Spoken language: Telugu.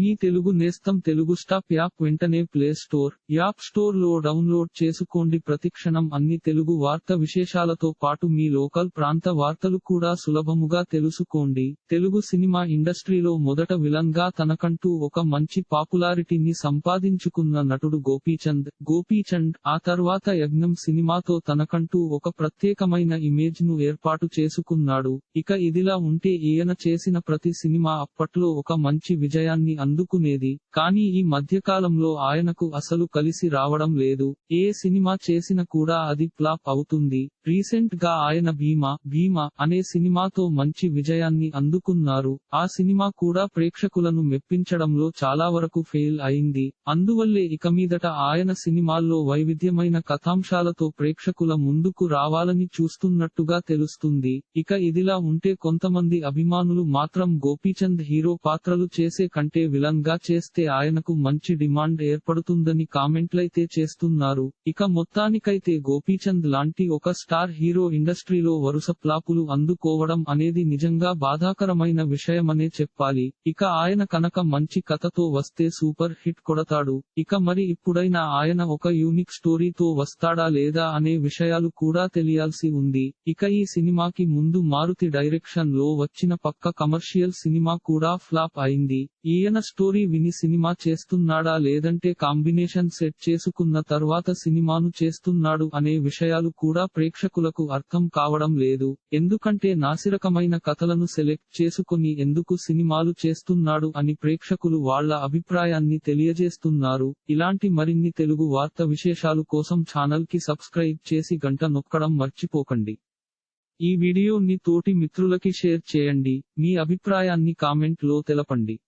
మీ తెలుగు నేస్తం తెలుగు స్టాప్ యాప్ వెంటనే ప్లే స్టోర్ యాప్ స్టోర్లో డౌన్లోడ్ చేసుకోండి. ప్రతిక్షణం అన్ని తెలుగు వార్త విశేషాలతో పాటు మీ లోకల్ ప్రాంత వార్తలు కూడా సులభముగా తెలుసుకోండి. తెలుగు సినిమా ఇండస్ట్రీలో మొదట విలన్గా తనకంటూ ఒక మంచి పాపులారిటీని సంపాదించుకున్న నటుడు గోపీచంద్. గోపీచంద్ ఆ తర్వాత యజ్ఞం సినిమాతో తనకంటూ ఒక ప్రత్యేకమైన ఇమేజ్ను ఏర్పాటు చేసుకున్నాడు. ఇక ఇదిలా ఉంటే ఈయన చేసిన ప్రతి సినిమా అప్పట్లో ఒక మంచి విజయాన్ని అందుకునేది. కానీ ఈ మధ్యకాలంలో ఆయనకు అసలు కలిసి రావడం లేదు. ఏ సినిమా చేసిన కూడా అది ఫ్లాప్ అవుతుంది. రీసెంట్గా ఆయన భీమా భీమా అనే సినిమాతో మంచి విజయాన్ని అందుకున్నారు. ఆ సినిమా కూడా ప్రేక్షకులను మెప్పించడంలో చాలా వరకు ఫెయిల్ అయింది. అందువల్లే ఇక మీదట ఆయన సినిమాల్లో వైవిధ్యమైన కథాంశాలతో ప్రేక్షకుల ముందుకు రావాలని చూస్తున్నట్టుగా తెలుస్తుంది. ఇక ఇదిలా ఉంటే కొంతమంది అభిమానులు మాత్రం గోపీచంద్ హీరో పాత్రలు చేసే కంటే విలన్గా చేస్తే ఆయనకు మంచి డిమాండ్ ఏర్పడుతుందని కామెంట్లైతే చేస్తున్నారు. ఇక మొత్తానికైతే గోపీచంద్ లాంటి ఒక స్టార్ హీరో ఇండస్ట్రీలో వరుస ప్లాపులు అందుకోవడం అనేది నిజంగా బాధాకరమైన విషయమనే చెప్పాలి. ఇక ఆయన కనుక మంచి కథతో వస్తే సూపర్ హిట్ కొడతాడు. ఇక మరి ఇప్పుడైనా ఆయన ఒక యూనిక్ స్టోరీతో వస్తాడా లేదా అనే విషయాలు కూడా తెలియాల్సి ఉంది. ఇక ఈ సినిమాకి ముందు మారుతి డైరెక్షన్లో వచ్చిన పక్క కమర్షియల్ సినిమా కూడా ఫ్లాప్ అయింది. ఈయన స్టోరీ విని సినిమా చేస్తున్నాడా లేదంటే కాంబినేషన్ సెట్ చేసుకున్న తర్వాత సినిమాను చేస్తున్నాడు అనే విషయాలు కూడా ప్రేక్షకులకు అర్థం కావడం లేదు. ఎందుకంటే నాసిరకమైన కథలను సెలెక్ట్ చేసుకుని ఎందుకు సినిమాలు చేస్తున్నాడు అని ప్రేక్షకులు వాళ్ళ అభిప్రాయాన్ని తెలియజేస్తున్నారు. ఇలాంటి మరిన్ని తెలుగు వార్త విశేషాలు కోసం ఛానల్కి సబ్స్క్రైబ్ చేసి గంట నొక్కడం మర్చిపోకండి. ఈ వీడియోని తోటి మిత్రులకి షేర్ చేయండి. మీ అభిప్రాయాన్ని కామెంట్లో తెలపండి.